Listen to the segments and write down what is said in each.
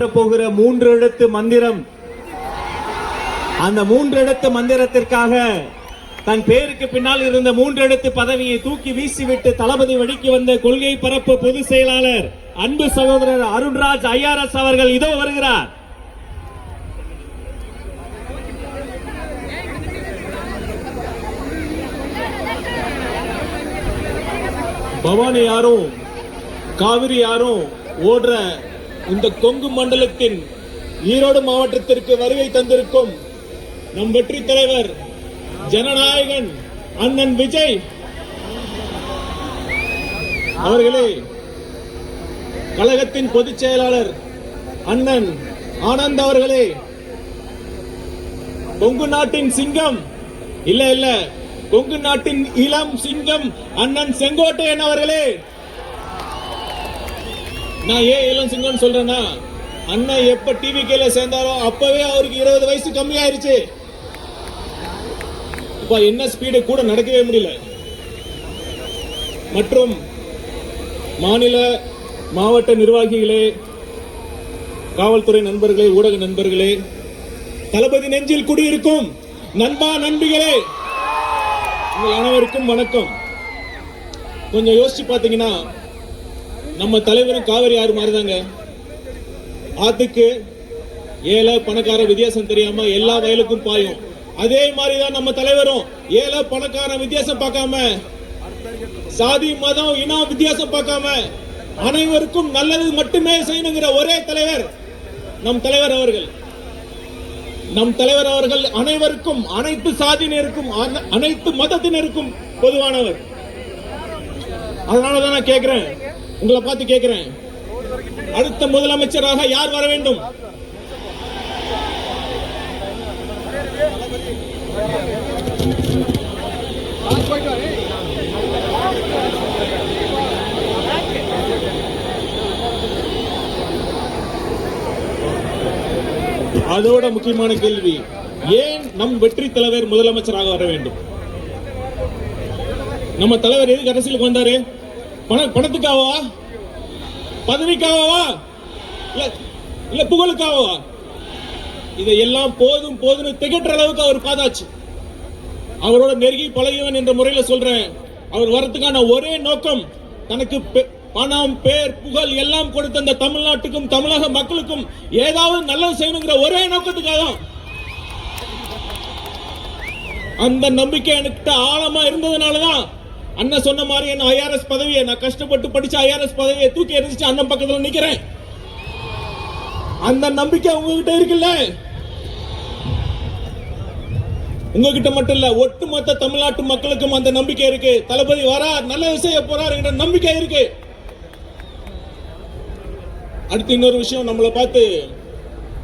காப்பாற்ற போகிற மூன்று எழுத்து மந்திரம். அந்த மூன்று எழுத்து மந்திரத்திற்காக தன் பேருக்கு பின்னால் இருந்த மூன்று எழுத்து பதவியை தூக்கி வீசிவிட்டு தளபதி வழிக்கு வந்த கொள்கை பரப்பு பொதுச் செயலாளர் அன்பு சகோதரர் அருண்ராஜ் ஐஆர்எஸ் அவர்கள் இதோ வருகிறார். பவானி யாரும் காவிரி யாரும் ஓடுற இந்த கொங்கு மண்டலத்தின் ஈரோடு மாவட்டத்திற்கு வருகை தந்திருக்கும் நம் வெற்றி தலைவர் ஜனநாயகன் அண்ணன் விஜய் அவர்களே கழகத்தின் பொதுச் செயலாளர் அண்ணன் ஆனந்த் அவர்களே கொங்கு நாட்டின் சிங்கம் இல்ல இல்ல கொங்கு நாட்டின் இளம் சிங்கம் அண்ணன் செங்கோட்டையன் அவர்களே நான் ஏன் இளம் சிங்கம்னு சொல்றேன்னா அண்ணன் எப்ப டிவி கேல சேர்ந்தாரோ அப்பவே அவருக்கு இருபது வயசு கம்மியாயிருச்சு. இப்ப என்ன ஸ்பீடு கூட நடக்கவே முடியல. மற்றும் மாநில மாவட்ட நிர்வாகிகளே காவல்துறை நண்பர்களே ஊடக நண்பர்களே தளபதி நெஞ்சில் குடியிருக்கும் நண்பா நண்பிகளே உங்கள் அனைவருக்கும் வணக்கம். கொஞ்சம் யோசிச்சு பார்த்தீங்கன்னா நம்ம தலைவரும் காவிரி ஆறு மாதிரிதாங்க ஆத்துக்கு ஏழை பணக்கார வித்தியாசம் தெரியாம எல்லா வயலுக்கும் பாயும். அதே மாதிரிதான் நம்ம தலைவரும் ஏழை பணக்கார வித்தியாசம் பார்க்காம சாதி மதம் இனம் வித்தியாசம் பார்க்காம அனைவருக்கும் நல்லது மட்டுமே செய்யணுங்கிற ஒரே தலைவர் நம் தலைவர் அவர்கள். நம் தலைவர் அவர்கள் அனைவருக்கும் அனைத்து சாதியினருக்கும் அனைத்து மதத்தினருக்கும் பொதுவானவர். அதனாலதான் நான் கேட்கிறேன் உங்களை பார்த்து கேட்கிறேன் அடுத்த முதலமைச்சராக யார் வர வேண்டும்? அதோட முக்கியமான கேள்வி ஏன் நம் வெற்றி தலைவர் முதலமைச்சராக வர வேண்டும்? நம்ம தலைவர் எதுக்கு அரசியலுக்கு வந்தாரு? பண பணத்துக்காகவா பதவிக்காகவா? இல்ல இல்ல புகழுக்காகவா? இதையெல்லாம் போதும் போதும்னு திகட்டுற அளவுக்கு அவர் பாதாச்சு. அவரோட நெருங்கி பழகியவன் என்ற முறையில் சொல்றேன். அவர் வரத்துக்கான ஒரே நோக்கம் தனக்கு பெ- பணம் பேர் புகழ் எல்லாம் கொடுத்த அந்த தமிழ்நாட்டுக்கும் தமிழக மக்களுக்கும் ஏதாவது நல்லது செய்யணுங்கிற ஒரே நோக்கத்துக்காக தான் அந்த நம்பிக்கை எனக்கு ஆழமா இருந்ததுனாலதான் அண்ணன் சொன்ன மாதிரி என்ன ஐஆர்எஸ் பதவியை நான் கஷ்டப்பட்டு படிச்ச ஐஆர்எஸ் பதவியை தூக்கி எரிஞ்சிச்சு அண்ணன் பக்கத்துல நிக்கிறேன். அந்த நம்பிக்கை உங்ககிட்ட இருக்குல்ல? உங்ககிட்ட மட்டும் இல்ல ஒட்டுமொத்த தமிழ்நாட்டு மக்களுக்கும் அந்த நம்பிக்கை இருக்கு. தளபதி வரார் நல்ல விஷயம் போறார் என்ற நம்பிக்கை இருக்கு. அடுத்து இன்னொரு விஷயம் நம்மளை பார்த்து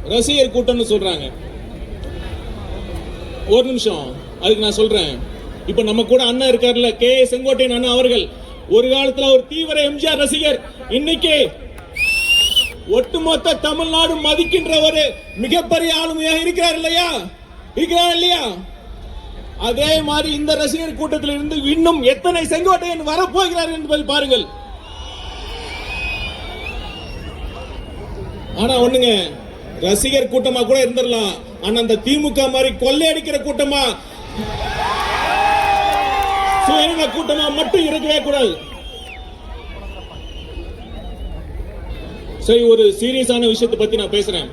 ரசிகர் கூட்டம்னு சொல்றாங்க. ஒரு நிமிஷம் அதுக்கு நான் சொல்றேன். இப்ப நம்ம கூட அண்ணா இருக்காருல்ல கே. செங்கோட்டையன் அண்ணா அவர்கள். ஒரு காலத்துல ஒரு தீவிர எம்ஜிஆர் ரசிகர். இன்னைக்கு ஒட்டுமொத்த தமிழ்நாடு மதிக்கின்ற ஒரு மிகப்பெரிய ஆளுமையாக இருக்கிறார் இல்லையா? இருக்கிறார் இல்லையா? அதே மாதிரி இந்த ரசிகர் கூட்டத்தில் இருந்து இன்னும் எத்தனை செங்கோட்டையன் வரப்போகிறார் என்பதை பாருங்கள். ஆனா ஒண்ணுங்க ரசிகர் கூட்டமா கூட இருந்துடலாம். ஆனா அந்த திமுக மாதிரி கொள்ளையடிக்கிற கூட்டமா சுயநல கூட்டமா மட்டும் இருக்கவே கூடாது. சரி ஒரு சீரியஸான விஷயத்தை பத்தி நான் பேசுறேன்.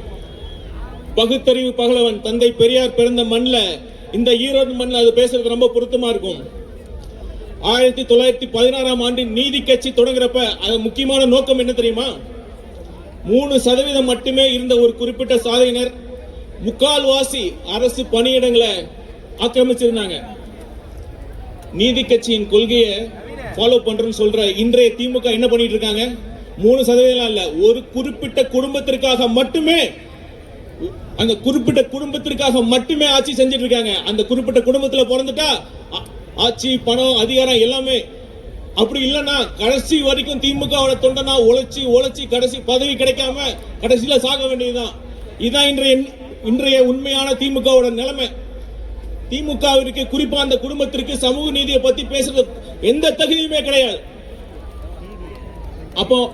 பகுத்தறிவு பகலவன் தந்தை பெரியார் பிறந்த மண்ணில் இந்த ஈரோடு மண்ணில் அது பேசுறது ரொம்ப பொருத்தமா இருக்கும். ஆயிரத்தி தொள்ளாயிரத்தி பதினாறாம் ஆண்டு நீதி கட்சி தொடங்குறப்ப அது முக்கியமான நோக்கம் என்ன தெரியுமா? மூணு சதவீதம் மட்டுமே இருந்த ஒரு குறிப்பிட்ட சாதையினர் முக்கால்வாசி அரசு பணியிடங்களை ஆக்கிரமிச்சிருந்தாங்க. நீதி கட்சியின் கொள்கையை ஃபாலோ பண்றேன்னு சொல்ற இன்றைய திமுக என்ன பண்ணிட்டு இருக்காங்க? மூணு சதவீதம் இல்ல ஒரு குறிப்பிட்ட குடும்பத்திற்காக மட்டுமே அந்த குறிப்பிட்ட குடும்பத்திற்காக மட்டுமே ஆட்சி செஞ்சுட்டு இருக்காங்க. அந்த குறிப்பிட்ட குடும்பத்துல பிறந்துட்டா ஆட்சி பணம் அதிகாரம் எல்லாமே அப்படி இல்லைன்னா கடைசி வரைக்கும் திமுகவோட தொண்டனா உழைச்சி உழைச்சி கடைசி பதவி கிடைக்காம கடைசியில சாக வேண்டியதுதான். இதான் இன்றைய இன்றைய உண்மையான திமுகவோட நிலைமை. திமுகவிற்கு குறிப்பா அந்த குடும்பத்திற்கு சமூக நீதியை பத்தி பேசுறது எந்த தகுதியுமே கிடையாது. அப்போ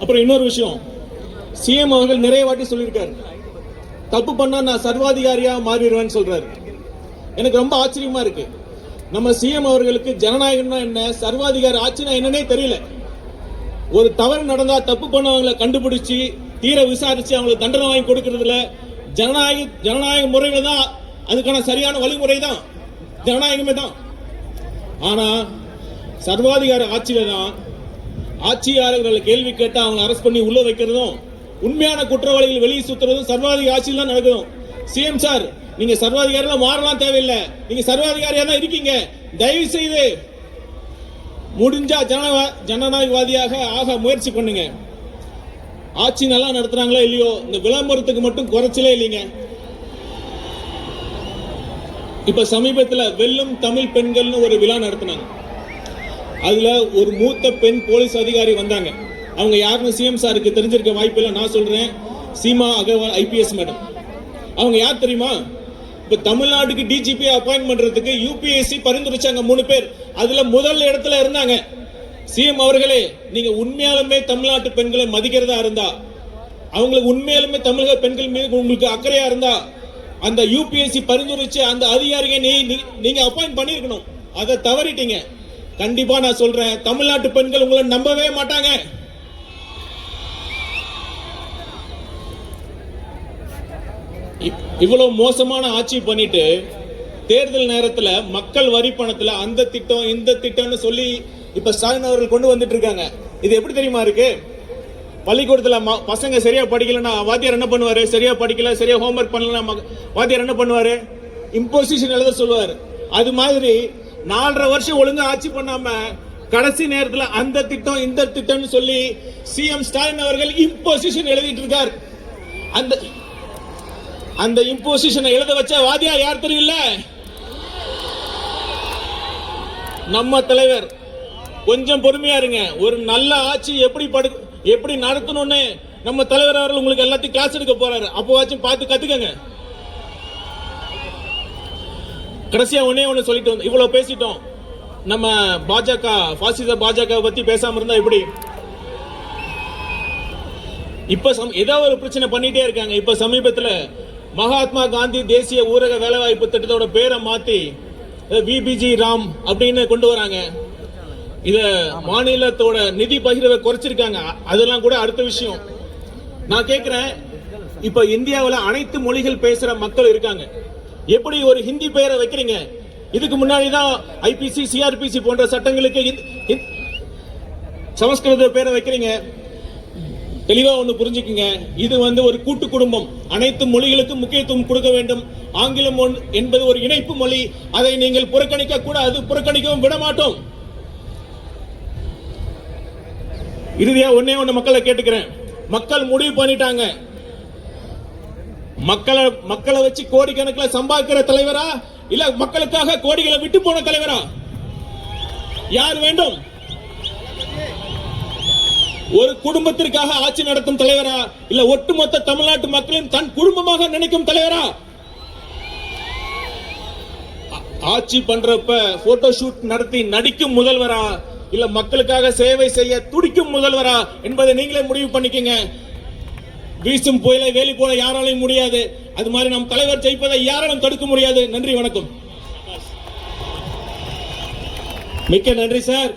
அப்புறம் இன்னொரு விஷயம். சிஎம் அவர்கள் நிறைய வாட்டி சொல்லியிருக்காரு. தப்பு பண்ணா நான் சர்வாதிகாரியா மாறிடுவேன்னு சொல்றாரு. எனக்கு ரொம்ப ஆச்சரியமா இருக்கு. நம்ம சிஎம் அவர்களுக்கு ஜனநாயகம்னா என்ன? சர்வாதிகார ஆட்சினா என்னன்னே தெரியல. ஒரு தவறு நடந்தா தப்பு பண்ணவங்களை கண்டுபிடிச்சு தீர விசாரிச்சு அவங்களுக்கு தண்டனை வாங்கி கொடுக்கறதுல ஜனநாயக ஜனநாயக முறையில தான் அதுக்கான சரியான வழிமுறை தான் ஜனநாயகமே தான் ஆனா சர்வாதிகார ஆட்சியில தான் ஆட்சியாளர்களை கேள்வி கேட்டு அவங்களை அரெஸ்ட் பண்ணி உள்ள வைக்கிறதும் உண்மையான குற்றவாளிகள் வெளியே சுத்துறதும் சர்வாதிகார ஆட்சியில் தான் நடக்கும் சிஎம் சார் நீங்க சர்வாதிகாரிலாம் மாறலாம் தேவையில்லை. நீங்க சர்வாதிகாரியா தான் இருக்கீங்க. தயவு செய்து முடிஞ்சா ஜனவா ஜனநாயகவாதியாக ஆக முயற்சி பண்ணுங்க. ஆட்சி நல்லா நடத்துறாங்களோ இல்லையோ இந்த விளம்பரத்துக்கு மட்டும் குறைச்சலே இல்லைங்க. இப்ப சமீபத்தில் வெல்லும் தமிழ் பெண்கள்னு ஒரு விழா நடத்தினாங்க. அதுல ஒரு மூத்த பெண் போலீஸ் அதிகாரி வந்தாங்க. அவங்க யாருன்னு சிஎம் சாருக்கு தெரிஞ்சிருக்க வாய்ப்பு இல்லை நான் சொல்றேன். Seema Agarwal IPS madam. அவங்க யார் தெரியுமா? இப்ப தமிழ்நாட்டுக்கு டிஜிபி அப்பாயின்ட் பண்றதுக்கு யூபிஎஸ்சி பரிந்துரைச்சாங்க மூணு பேர். அதுல முதல் இடத்துல இருந்தாங்க. சிஎம் அவர்களே நீங்க உண்மையாலுமே தமிழ்நாட்டு பெண்களை மதிக்கிறதா இருந்தா அவங்களுக்கு உண்மையாலுமே தமிழக பெண்கள் மீது உங்களுக்கு அக்கறையா இருந்தா அந்த யூபிஎஸ்சி பரிந்துரைச்சு அந்த அதிகாரியை நீ நீங்க அப்பாயிண்ட் பண்ணியிருக்கணும் அதை தவறிட்டீங்க. கண்டிப்பா நான் சொல்றேன். தமிழ்நாட்டு பெண்கள் உங்களை நம்பவே மாட்டாங்க. இவ்வளவு மோசமான ஆட்சி பண்ணிட்டு தேர்தல் நேரத்தில் மக்கள் வரி பணத்தில் அந்த திட்டம் இந்த திட்டம்னு சொல்லி இப்ப ஸ்டாலின் அவர்கள் கொண்டு வந்துட்டு இருக்காங்க. இது எப்படி தெரியுமா இருக்கு? பள்ளிக்கூடத்தில் ம- பசங்க சரியா படிக்கலன்னா வாத்தியார் என்ன பண்ணுவாரு? சரியா படிக்கல சரியா ஹோம்ஒர்க் பண்ணலன்னா வாத்தியார் என்ன பண்ணுவாரு? இம்போசிஷன் எழுத சொல்லுவார். அது மாதிரி நாலரை வருஷம் ஒழுங்கா ஆட்சி பண்ணாம கடைசி நேரத்தில் அந்த திட்டம் இந்த திட்டம்னு சொல்லி சிஎம் ஸ்டாலின் அவர்கள் இம்போசிஷன் எழுதிட்டு இருக்கார். அந்த அந்த இம்போசிஷனை எழுத வச்ச வாதியா யார் தெரியல நம்ம தலைவர். கொஞ்சம் பொறுமையா இருங்க. ஒரு நல்ல ஆட்சி எப்படி படு எப்படி நடத்தணும்னு நம்ம தலைவர் அவர்கள் உங்களுக்கு எல்லாத்தையும் கிளாஸ் எடுக்க போறாரு. அப்போவாச்சும் பார்த்து கத்துக்கங்க. கடைசியா ஒன்னே ஒண்ணு சொல்லிட்டு வந்து இவ்வளவு பேசிட்டோம். நம்ம பாஜக பாசிச பாஜக பத்தி பேசாம இருந்தா எப்படி? இப்ப சம் ஒரு பிரச்சனை பண்ணிட்டே இருக்காங்க. இப்ப சமீபத்துல மகாத்மா காந்தி தேசிய ஊரக வேலைவாய்ப்பு திட்டத்தோட பேரை மாத்தி விபிஜி ராம் அப்படின்னு கொண்டு வராங்க. இத மாநிலத்தோட நிதி பகிர்வை குறைச்சிருக்காங்க. அதெல்லாம் கூட அடுத்த விஷயம். நான் கேக்குறேன் இப்ப இந்தியாவில் அனைத்து மொழிகள் பேசுற மக்கள் இருக்காங்க. எப்படி ஒரு ஹிந்தி பெயரை வைக்கிறீங்க? இதுக்கு முன்னாடி தான் ஐபிசி சிஆர்பிசி போன்ற சட்டங்களுக்கு சமஸ்கிருத பேரை வைக்கிறீங்க. தெளிவா ஒண்ணு புரிஞ்சுக்குங்க. இது வந்து ஒரு கூட்டு குடும்பம். அனைத்து மொழிகளுக்கும் முக்கியத்துவம் கொடுக்க வேண்டும். ஆங்கிலம் ஒன்- என்பது ஒரு இணைப்பு மொழி. அதை நீங்கள் புறக்கணிக்க கூடாது புறக்கணிக்கவும் விட மாட்டோம் இறுதியா ஒன்னே ஒண்ணு மக்களை கேட்டுக்கிறேன். மக்கள் முடிவு பண்ணிட்டாங்க. மக்களை மக்களை வச்சு கோடிக்கணக்கில் சம்பாதிக்கிற தலைவரா? இல்ல மக்களுக்காக கோடிகளை விட்டு போன தலைவரா? யார் வேண்டும்? ஒரு குடும்பத்திற்காக ஆட்சி நடத்தும் தலைவரா? இல்ல ஒட்டுமொத்த தமிழ்நாட்டு மக்களின் தன் குடும்பமாக நினைக்கும் தலைவரா? ஆட்சி பண்றப்ப போட்டோ ஷூட் நடத்தி நடிக்கும் முதல்வரா? இல்ல மக்களுக்காக சேவை செய்ய துடிக்கும் முதல்வரா என்பதை நீங்களே முடிவு பண்ணிக்கங்க. வீசும் புயலை வேலி போல யாராலையும் முடியாது. அது மாதிரி நம் தலைவர் ஜெயிப்பதை யாராலும் தடுக்க முடியாது. நன்றி வணக்கம். மிக்க நன்றி சார்.